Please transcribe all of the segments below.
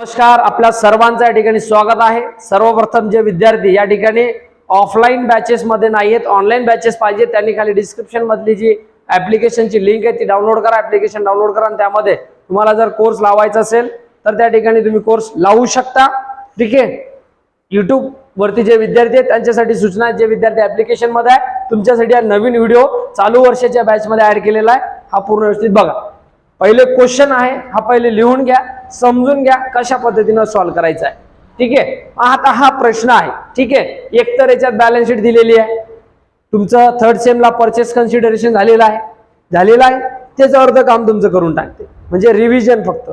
नमस्कार आपल्या सर्वांचं या ठिकाणी स्वागत आहे. सर्वप्रथम जे विद्यार्थी या ठिकाणी ऑफलाईन बॅचेस मध्ये आहेत ऑनलाईन बॅचेस पाहिजे त्यांनी खाली डिस्क्रिप्शन मधली जी ऍप्लिकेशनची लिंक आहे ती डाउनलोड करा ऍप्लिकेशन डाउनलोड करा आणि त्यामध्ये तुम्हाला जर कोर्स लावायचा असेल तर त्या ठिकाणी तुम्ही कोर्स लावू शकता. ठीक आहे? युट्यूब वरती जे विद्यार्थी आहेत त्यांच्यासाठी सूचना जे विद्यार्थी ऍप्लिकेशनमध्ये आहे तुमच्यासाठी हा नवीन व्हिडिओ चालू वर्षाच्या बॅच मध्ये ऍड केलेला आहे. हा पूर्ण व्यवस्थित बघा. पहिले क्वेश्चन आहे हा पहिले लिहून घ्या. समजून घ्या कशा पद्धतीनं सॉल्व्ह करायचा आहे ठीक आहे? आता हा प्रश्न आहे. ठीक आहे? एकतर याच्यात बॅलन्स शीट दिलेली आहे. तुमचं थर्ड सेमला परचेस कन्सिडरेशन झालेलं आहे. झालेलं आहे. त्याचं अर्ध काम तुमचं करून टाकते. म्हणजे रिव्हिजन फक्त.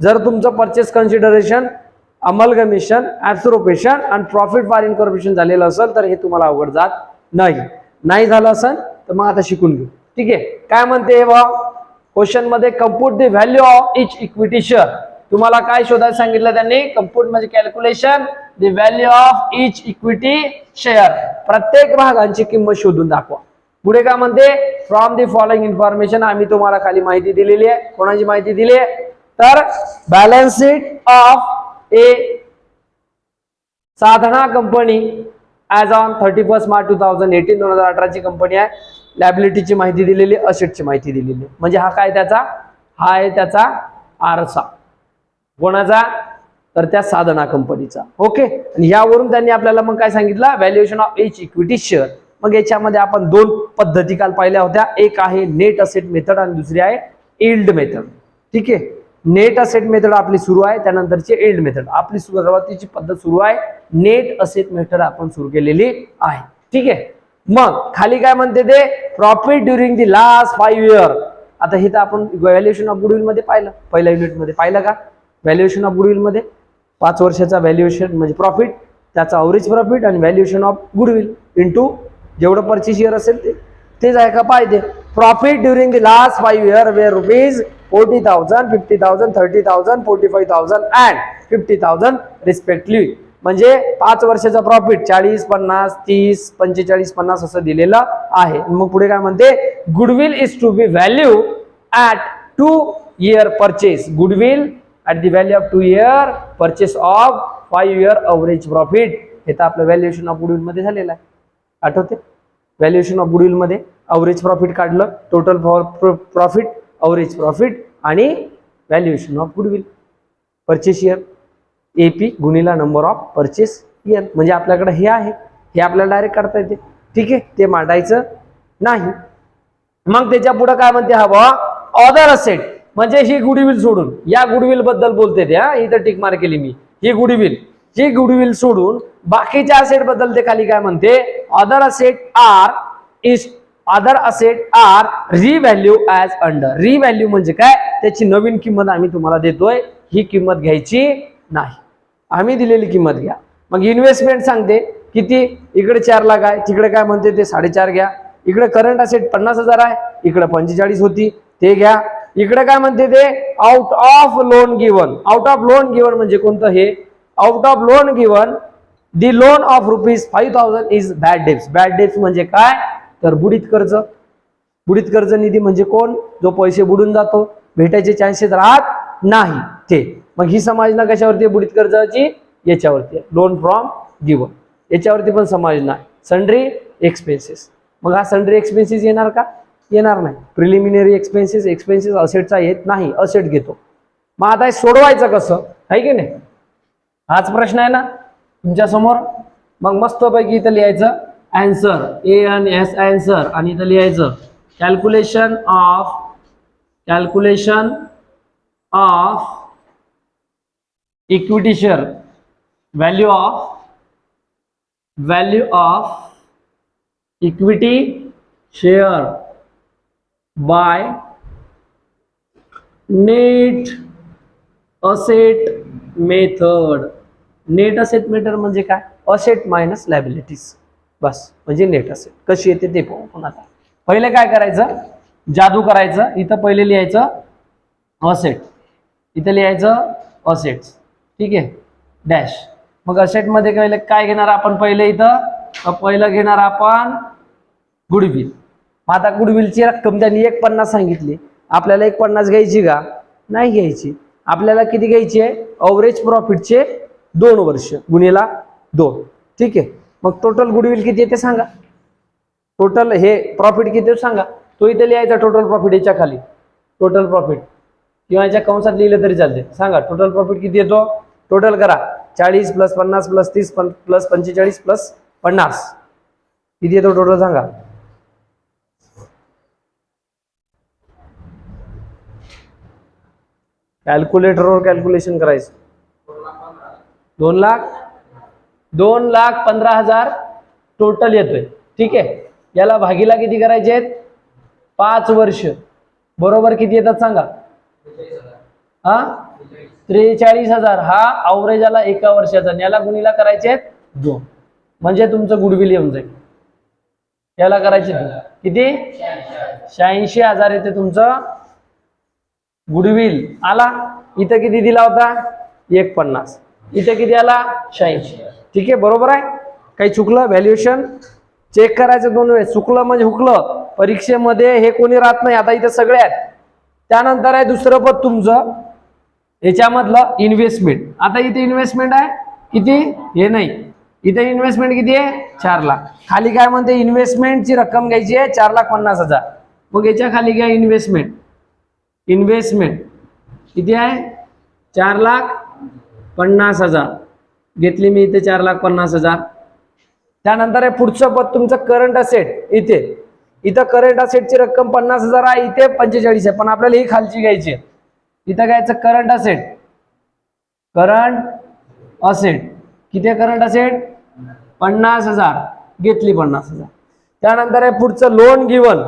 जर तुमचं परचेस कन्सिडरेशन अमलगमिशन ऍब्सोरोपेशन आणि प्रॉफिट फॉर इन्कॉर्पोरेशन झालेलं असेल तर हे तुम्हाला अवघड जात नाही. नाही झालं असेल तर मग आता शिकून घेऊ. ठीक आहे? काय म्हणते भाऊ? क्वेश्चनमध्ये compute the value of each equity share तुम्हाला काय शोधायला सांगितलं त्यांनी? कम्प्युट म्हणजे calculation the value of each equity share प्रत्येक भागांची किंमत शोधून दाखवा. पुढे काय म्हणते? फ्रॉम द फॉलोइंग इन्फॉर्मेशन आम्ही तुम्हाला खाली माहिती दिलेली आहे. कोणाची माहिती दिली आहे? तर balance sheet of A Sadhana company as on thirty first March two thousand eighteen दोन हजार अठराची कंपनी आहे. लॅबिलिटीची माहिती दिलेली असेटची माहिती दिलेली. म्हणजे हा काय त्याचा? हा आहे त्याचा आरसा. कोणाचा? तर त्या साधना कंपनीचा ओके आणि यावरून त्यांनी आपल्याला मग काय सांगितलं? Valuation of each equity share मग याच्यामध्ये आपण दोन पद्धती काल पाहिल्या होत्या. एक आहे नेट असेट मेथड आणि दुसरी आहे इल्ड मेथड ठीक आहे? नेट असेट मेथड आपली सुरू आहे त्यानंतरची एल्ड मेथड आपली सुरुवातीची पद्धत सुरू आहे. नेट असेट मेथड आपण सुरू केलेली आहे. ठीक आहे? मग खाली काय म्हणते ते? Profit during the last five year आता हे तर आपण व्हॅल्युएशन ऑफ गुडविलमध्ये पाहिलं. पहिल्या युनिटमध्ये पाहिलं का? व्हॅल्युएशन ऑफ गुडविलमध्ये. पाच वर्षाचा व्हॅल्युएशन म्हणजे प्रॉफिट त्याचा अवरेज प्रॉफिट आणि व्हॅल्युएशन ऑफ गुडविल इंटू जेवढं परचेस इयर असेल ते. तेच आहे का? पाहिजे. Profit during the last five year were rupees forty thousand fifty thousand thirty thousand forty five thousand and fifty thousand respectively म्हणजे पाच वर्षाचा प्रॉफिट चाळीस पन्नास तीस पंचेचाळीस पन्नास असं दिलेलं आहे. मग पुढे काय म्हणते? Goodwill is to be value at two year purchase goodwill at the value of two year purchase of five year average profit हे तर आपलं व्हॅल्युएशन ऑफ गुडविलमध्ये झालेलं आहे. आठवते? व्हॅल्युएशन ऑफ गुडविलमध्ये अवरेज प्रॉफिट काढलं. टोटल प्रॉफिट अवरेज प्रॉफिट आणि valuation of goodwill purchase year A P गुणिला number of purchase year म्हणजे आपल्याकडे हे आहे. हे आपल्याला डायरेक्ट काढता येते. ठीक आहे? ते मांडायचं नाही. मग त्याच्या पुढे काय म्हणते हा बा ऑदर असेट म्हणजे ही गुडविल सोडून. या गुडविलबद्दल बोलते ते हा. इथं टिक मार केली मी. ही गुडविल ही गुडविल सोडून बाकीच्या असेटबद्दल ते खाली काय म्हणते? Other asset are is other asset are revalue as under revalue म्हणजे काय? त्याची नवीन किंमत आम्ही तुम्हाला देतोय. ही किंमत घ्यायची नाही. आम्ही दिलेली किंमत घ्या. मग इन्व्हेस्टमेंट सांगते किती? इकडे चार लाख आहे तिकडे काय म्हणते ते साडेचार घ्या. इकडे करंट असेट पन्नास हजार आहे इकडे पंचेचाळीस होती ते घ्या. इकडे काय म्हणते ते? Out of loan given out of loan given म्हणजे कोणतं हे? Out of loan given the loan of rupees five thousand is bad debts bad debts म्हणजे काय? तर बुडीत कर्ज. बुडीत कर्ज निधी म्हणजे कोण? जो पैसे बुडून जातो भेटायचे चान्सेस राहत नाही. ते. मग ही समाजना कशावरती आहे? बुडीत कर्जाची याच्यावरती लोन फ्रॉम गिवन याच्यावरती पण समाजना संड्री सन्ड्री एक्सपेन्सेस मग हा सन्ड्री एक्सपेन्सेस येणार का? येणार नाही. प्रिलिमिनरी एक्सपेन्सेस एक्सपेन्सेस असेटचा येत नाही. असेट घेतो. मग आता हे सोडवायचं कसं? आहे की नाही? हाच प्रश्न आहे ना तुमच्यासमोर? मग मस्तपैकी इथं लिहायचं. Answer A N S answer आणि इथं लिहायचं. Calculation of calculation of equity share value of value of equity share by net asset method net asset method म्हणजे काय? असेट मायनस लायबिलिटीज बस म्हणजे नेट असेट कशी येते ते पाहू पण आता. पहिले काय करायचं? जादू करायचं. इथं पहिले लिहायचं असेट इथं लिहायचं असेट्स ठीक आहे? डॅश मग असेटमध्ये काय काय घेणार आपण पहिले इथं? पहिलं घेणार आपण गुडविल. मग आता गुडविलची रक्कम त्यांनी एक पन्नास सांगितली. आपल्याला एक पन्नास घ्यायची का? नाही घ्यायची. आपल्याला किती घ्यायची आहे? अवरेज प्रॉफिटचे दोन वर्ष. गुन्हेला दोन. ठीक आहे? मग टोटल गुडविल किती आहे ते सांगा. टोटल हे प्रॉफिट किती सांगा. तो इथे लिहायचा टोटल प्रॉफिट याच्या खाली. टोटल प्रॉफिट किंवा याच्या कंसात लिहिलं तरी चालते सांगा टोटल प्रॉफिट किती येतो टोटल करा. चाळीस प्लस पन्नास प्लस तीस प्लस पंचेचाळीस प्लस पन्नास. किती येतो टोटल सांगा? कॅल्क्युलेटरवर कॅल्क्युलेशन करायचं. दोन लाख? दोन लाख पंधरा हजार टोटल येतोय. ठीक आहे? याला भागीला किती करायचे आहेत? पाच वर्ष. बरोबर किती येतात सांगा? हा? त्रेचाळीस हजार. हा अवरेज आला एका वर्षाचा. याला गुणीला करायचे दोन. म्हणजे तुमचं गुडविल येऊन जाईल. याला करायचे दोन. किती? शहाऐंशी हजार येते तुमचं गुडविल. आला? इथं किती दिला होता? एक पन्नास इथं किती आला? शहाऐंशी. ठीक आहे बरोबर आहे? काही चुकलं? व्हॅल्युएशन चेक करायचं दोन वेळेस. चुकलं म्हणजे हुकलं. परीक्षेमध्ये हे कोणी राहत नाही. आता इथं सगळे आहेत. त्यानंतर आहे दुसरं पद तुमचं. याच्यामधलं इन्व्हेस्टमेंट आता इथे इन्व्हेस्टमेंट आहे किती? हे नाही. इथे इन्व्हेस्टमेंट किती आहे? चार लाख. खाली काय म्हणते? इन्व्हेस्टमेंटची रक्कम घ्यायची आहे चार लाख पन्नास हजार. मग याच्या खाली घ्या इन्व्हेस्टमेंट इन्व्हेस्टमेंट किती आहे? चार लाख पन्नास हजार. घेतली मी इथे चार लाख पन्नास हजार. त्यानंतर आहे पुढचं पद तुमचं करंट असेट इथे. इथं करंट असेटची रक्कम पन्नास हजार आहे इथे पंचेचाळीस आहे. पण आपल्याला ही खालची घ्यायची आहे. इथं घ्यायचं करंट असेट करंट असेट किती करंट असेट पन्नास हजार. घेतली पन्नास हजार. त्यानंतर आहे पुढचं लोन गिवन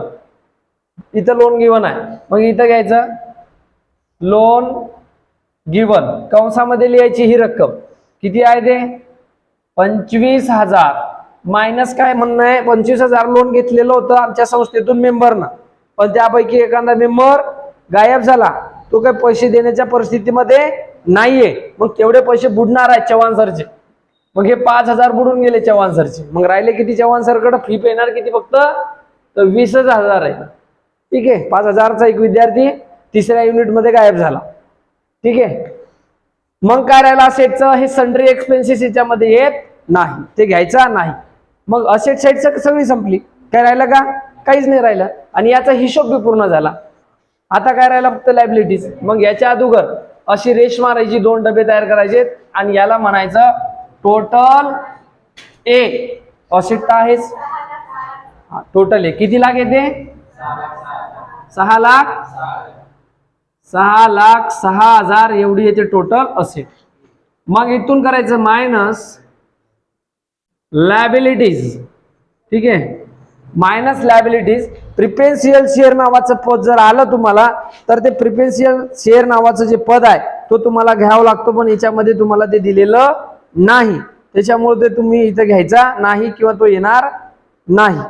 इथं लोन गिवन आहे. मग इथं घ्यायचं. लोन गिवन कंसामध्ये लिहायची ही रक्कम. किती आहे ते? पंचवीस हजार. मायनस काय म्हणणं आहे? पंचवीस हजार लोन घेतलेलं होतं आमच्या संस्थेतून मेंबरनं पण त्यापैकी एखादा मेंबर गायब झाला. तो काही पैसे देण्याच्या परिस्थितीमध्ये नाहीये. मग तेवढे पैसे बुडणार आहेत चव्हाण सरचे. मग हे पाच हजार बुडून गेले चव्हाण सरचे. मग राहिले किती चव्हाण सरकडे? फी पेणार किती फक्त? तर वीसच हजार आहे. ठीक आहे पाच हजारचा एक विद्यार्थी तिसऱ्या युनिटमध्ये गायब झाला. ठीक आहे. मग काय राहिलं असेटचं? हे सन्ड्री एक्सपेन्सेस याच्यामध्ये येत नाही. ते घ्यायचा नाही. मग असेट साईडचं सगळी संपली. काय राहिलं का? काहीच नाही राहिलं. आणि याचा हिशोब बी पूर्ण झाला. आता काय राहिला फक्त लायबिलिटीज मग याच्या अगोदर अशी रेश मारायची दोन डबे तयार करायचे आणि याला म्हणायचं टोटल ए असेट तर आहेच टोटल ए किती लाख येते? सहा लाख. सहा लाख सहा हजार एवढी येते टोटल असेट मग इथून करायचं मायनस लॅबिलिटीज ठीक आहे? मायनस लॅबिलिटीज प्रिपेन्शियल शेअर नावाचं पद जर आलं तुम्हाला तर ते प्रिपेन्शियल शेअर नावाचं जे पद आहे तो तुम्हाला घ्यावं लागतो पण याच्यामध्ये तुम्हाला ते दिलेलं नाही. त्याच्यामुळे ते तुम्ही इथं घ्यायचा नाही किंवा तो येणार नाही.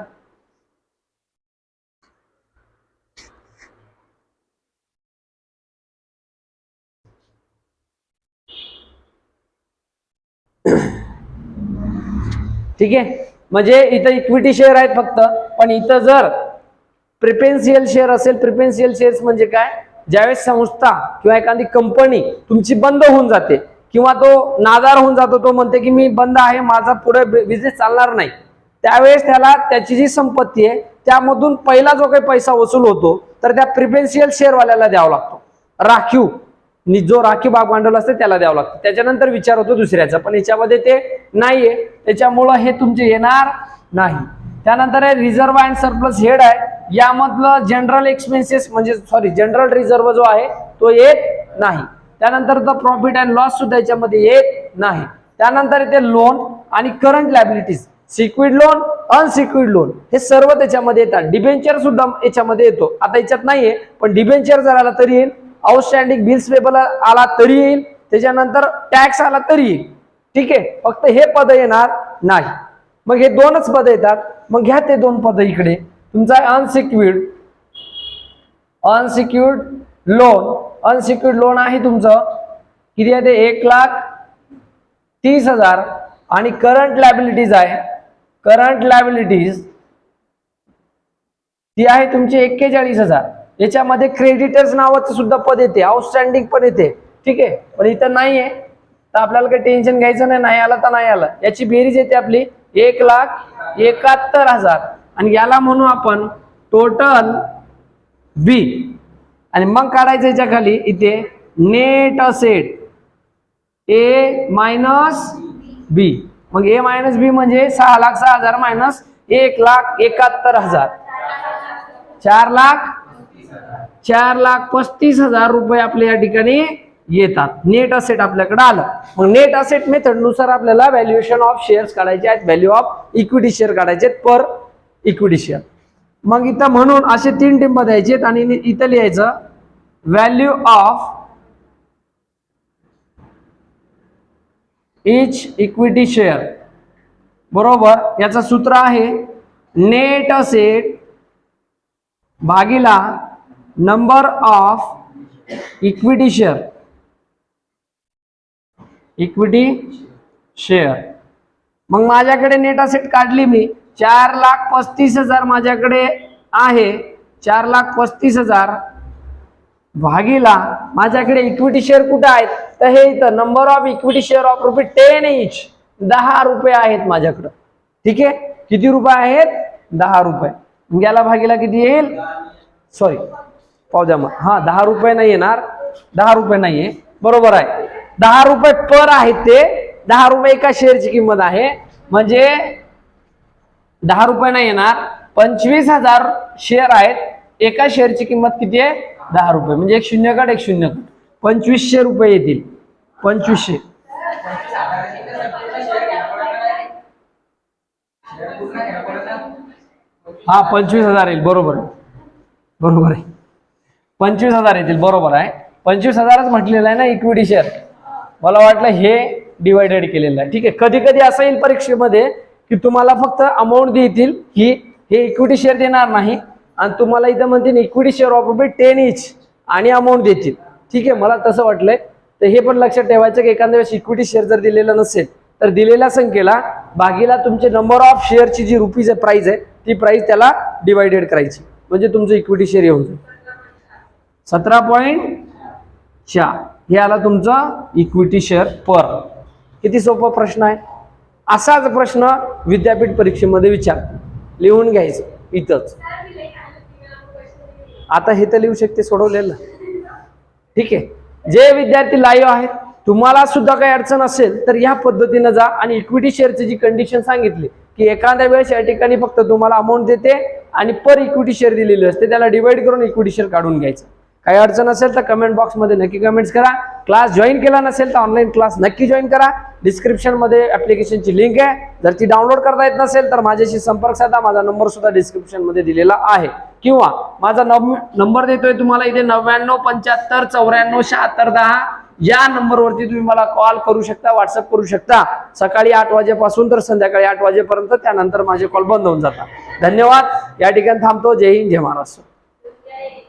ठीक आहे? म्हणजे इथं इक्विटी शेअर आहेत फक्त. पण इथं जर प्रिपेन्सियल शेअर असेल प्रिपेन्सियल शेअर्स म्हणजे काय? ज्यावेळेस संस्था किंवा एखादी कंपनी तुमची बंद होऊन जाते किंवा तो नादार होऊन जातो तो म्हणते की मी बंद आहे माझा पुढे बिझनेस चालणार नाही. त्यावेळेस त्याला त्याची जी संपत्ती आहे त्यामधून पहिला जो काही पैसा वसूल होतो तर त्या प्रिपेन्शियल शेअरवाल्याला द्यावा लागतो. राखीव. जो राखीव भाग भांडवल असते त्याला द्यावं लागतं. त्याच्यानंतर विचार होतो दुसऱ्याचा पण याच्यामध्ये ते नाहीये. त्याच्यामुळं हे तुमचे येणार नाही. त्यानंतर आहे रिझर्व अँड सरप्लस हेड आहे. यामधलं जनरल एक्सपेन्सेस म्हणजे सॉरी जनरल रिझर्व जो आहे तो येत नाही. त्यानंतर प्रॉफिट अँड लॉस सुद्धा याच्यामध्ये येत नाही. त्यानंतर येते लोन आणि current liabilities secured loan unsecured loan हे सर्व त्याच्यामध्ये येतात. डिबेंचर सुद्धा याच्यामध्ये येतो. आता याच्यात नाहीये पण डिबेंचर जर आला तरी येईल. आउटस्टँडिंग बिल्स पेपर आला तरी येईल त्याच्यानंतर टॅक्स आला तरी येईल. ठीक आहे? फक्त हे पद येणार नाही. मग हे दोनच पद येतात. मग घ्या ते दोन पद इकडे. तुमचा अनसिक्युर्ड अनसिक्युर्ड लोन अनसिक्युर्ड लोन आहे तुमचं. किती आहे ते? एक लाख तीस हजार. आणि करंट लॅबिलिटीज आहे. करंट लायबिलिटीज ती आहे तुमची एक्केचाळीस हजार. याच्यामध्ये क्रेडिटर्स नावाचं सुद्धा पद येते. आउटस्टँडिंग पण येते. ठीक आहे? पण इथं नाही आहे तर आपल्याला काही टेन्शन घ्यायचं नाही. नाही आला तर नाही आला. याची बेरीज येते आपली एक लाख एकाहत्तर हजार. आणि याला म्हणू आपण टोटल बी आणि मग काढायचं याच्या खाली इथे net asset A minus B मग ए मायनस बी म्हणजे सहा लाख सहा हजार मायनस एक लाख एकाहत्तर हजार. चार लाख चार लाख पस्तीस हजार रुपये आपल्या या ठिकाणी येतात. नेट असेट आपल्याकडे आलं. मग नेट असेट मेथडनुसार आपल्याला व्हॅल्युएशन ऑफ शेअर्स काढायचे आहेत. व्हॅल्यू ऑफ इक्विटी शेअर काढायचे आहेत पर इक्विटी शेअर मग इथं म्हणून असे तीन टिंब द्यायचे आहेत आणि इथं लिहायचं value of each equity share बरोबर? याचं सूत्र आहे नेट असेट भागीला number of equity share equity share मग माझ्याकडे नेट असेट काढली मी. चार लाख पस्तीस हजार माझ्याकडे आहे. चार लाख पस्तीस हजार भागीला माझ्याकडे इक्विटी शेअर कुठे आहेत? तर हे इथं number of equity share of रुपये टेन इंच दहा रुपये आहेत माझ्याकडं. ठीक आहे? किती रुपये आहेत? दहा रुपये. याला भागीला किती येईल? सॉरी पावजामा हा दहा रुपये नाही येणार. दहा रुपये नाहीये बरोबर आहे. दहा रुपये पर आहेत ते दहा रुपये एका शेअरची किंमत आहे. म्हणजे दहा रुपये नाही येणार. पंचवीस हजार शेअर आहेत. एका शेअरची किंमत किती आहे? दहा रुपये. म्हणजे एक शून्य कट एक शून्य कट. पंचवीसशे रुपये येतील. पंचवीसशे हा पंचवीस हजार येईल. बरोबर बरोबर आहे. पंचवीस हजार येतील बरोबर आहे. पंचवीस हजारच म्हटलेलं आहे ना इक्विटी शेअर मला वाटलं हे डिवायडेड केलेलं आहे. ठीक आहे कधी कधी असं येईल परीक्षेमध्ये की तुम्हाला फक्त अमाऊंट देतील की हे इक्विटी शेअर देणार नाही आणि तुम्हाला इथं म्हणतील इक्विटी शेअर ऑफ रुपये टेन इच आणि अमाऊंट देतील. ठीक आहे मला तसं वाटलंय. तर हे पण लक्षात ठेवायचं की एखाद्या वेळेस इक्विटी शेअर जर दिलेला नसेल तर दिलेल्या संख्येला बाकीला तुमचे नंबर ऑफ शेअरची जी रुपीज प्राइस आहे ती प्राइस त्याला डिवायडेड करायची. म्हणजे तुमचं इक्विटी शेअर येऊन जाईल. सतरा पॉईंट चार. हे आला तुमचा इक्विटी शेअर पर किती सोपा प्रश्न आहे? असाच प्रश्न विद्यापीठ परीक्षेमध्ये विचार. लिहून घ्यायचं इथंच. आता हे तर लिहू शकते सोडवलेलं. ठीक आहे. जे विद्यार्थी लाईव्ह आहेत तुम्हाला सुद्धा काही अडचण असेल तर या पद्धतीनं जा आणि इक्विटी शेअरची जी कंडिशन सांगितली की एखाद्या वेळेस या ठिकाणी फक्त तुम्हाला अमाऊंट देते आणि पर इक्विटी शेअर दिलेली असते त्याला डिवाइड करून इक्विटी शेअर काढून घ्यायचं. काही अडचण असेल तर कमेंट बॉक्समध्ये नक्की कमेंट्स करा. क्लास जॉईन केला नसेल तर ऑनलाईन क्लास नक्की जॉईन करा. डिस्क्रिप्शनमध्ये ॲप्लिकेशनची लिंक आहे. जर ती डाउनलोड करता येत नसेल तर माझ्याशी संपर्क साधा. माझा नंबर सुद्धा डिस्क्रिप्शनमध्ये दिलेला आहे. किंवा माझा नंबर देतोय तुम्हाला इथे नव्याण्णव पंच्याहत्तर चौऱ्याण्णव शहात्तर दहा. या नंबरवरती तुम्ही मला कॉल करू शकता व्हॉट्सअप करू शकता. सकाळी आठ वाजेपासून तर संध्याकाळी आठ वाजेपर्यंत त्यानंतर माझे कॉल बंद होऊन जातात. धन्यवाद. या ठिकाणी थांबतो. जय हिंद जय महाराष्ट्र.